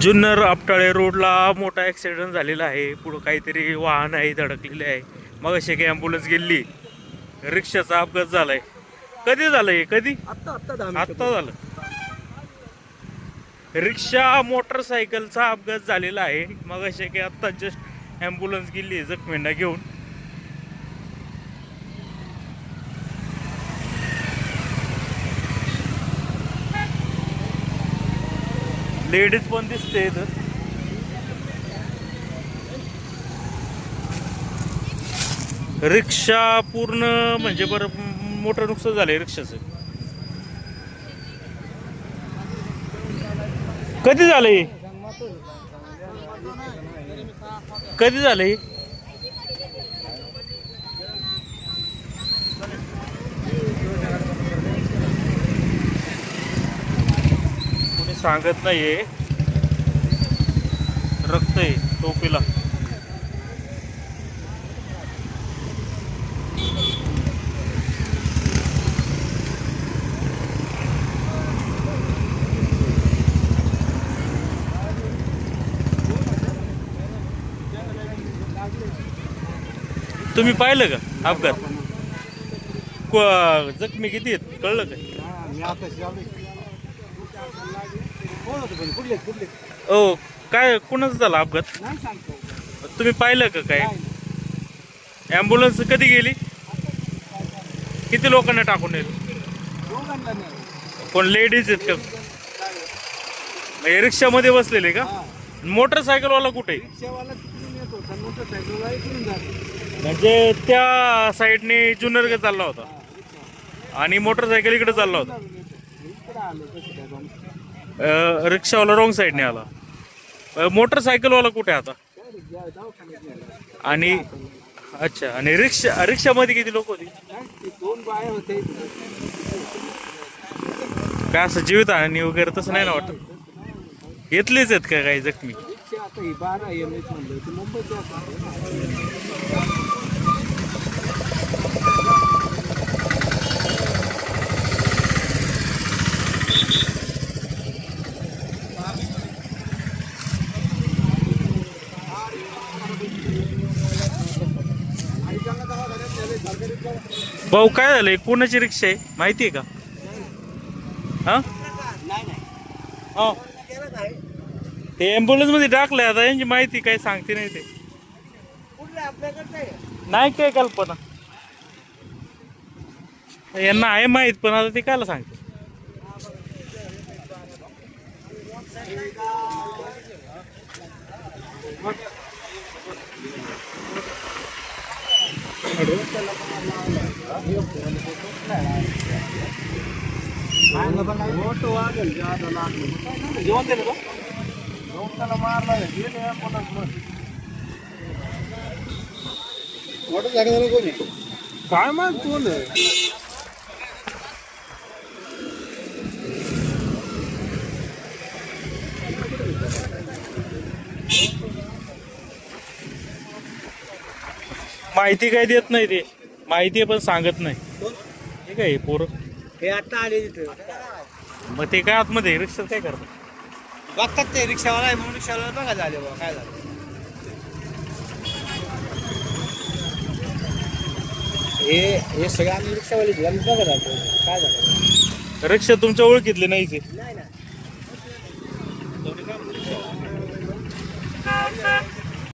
जुन्नर आपटाळे रोडला मोठा ॲक्सिडेंट झालेला आहे. पुढं काहीतरी वाहन आहे धडकलेले आहे. मग अशी काही ॲम्ब्युलन्स गेली रिक्षाचा अपघात झालाय. कधी झालं हे? कधी? आत्ता आत्ता दहा आत्ता झालं. रिक्षा मोटरसायकलचा अपघात झालेला आहे. मग असे की आत्ता जस्ट ॲम्ब्युलन्स गेली जखमींना घेऊन. लेडीज पण दिसते इथं. रिक्षा पूर्ण म्हणजे बरं मोठं नुकसान झालंय रिक्षाचं. कधी झालंय? कधी झालंय? सांगत नाही आहे रक्त आहे टोपीला. तुम्ही पाहिलं का अपघात? जखमी किती आहेत? कळलं का कोण होतं पण कुठले कुठले ओ काय कुणाचा झाला अपघात? नाही सांगतो तुम्ही पाहिलं का काय? ॲम्ब्युलन्स कधी गेली? किती लोकांना टाकून येईल दोघांना नाही कोण लेडीज आहेत का? म्हणजे रिक्षामध्ये बसलेले का? मोटरसायकलवाला कुठे? आहे? रिक्षावाला तिकडून येत होता इकडून जातो म्हणजे त्या साईडने जुन्नरग चालला होता. आणि मोटरसायकल इकडे चालला होता. आलो कसं काय जाऊन रिक्षावाला रॉंग साईडने आला. मोटरसायकलवाला कुठे आता? आणि अच्छा आणि रिक्षा रिक्षामध्ये किती लोक होती? काय दोन बाया होते काय असं जीवितहानी वगैरे तसं नाही ना वाटत? घेतलेच आहेत का काही जखमी रिक्षा आता ही बारा एम एच म्हणलं ते मुंबईच्या भाऊ काय झालंय? कोणाची रिक्षा आहे? माहिती आहे का? हा? हो. ते ॲम्ब्युलन्समध्ये टाकलंय आता यांची माहिती काय सांगते नाही ते. नाही काय कल्पना. यांना आहे माहीत पण आता ते कायला सांगते? वागेल जेवण दिलं का जेवण त्याला मारला गेले मोठं जागा कोणी काय माग कोण माहिती काय देत नाही ते. माहिती आहे पण सांगत नाही. ठीक आहे पोर. हे आता आले तिथे. मग ते काय आतमध्ये रिक्षा काय करतात? बघतात ते रिक्षावाला आहे म्हणून रिक्षावाला बघा झाले बा काय झालं. हे हे सगळं आम्ही रिक्षावाले बघा झालं काय झालं? रिक्षा तुमच्या ओळखीतले नाही ते नाही ना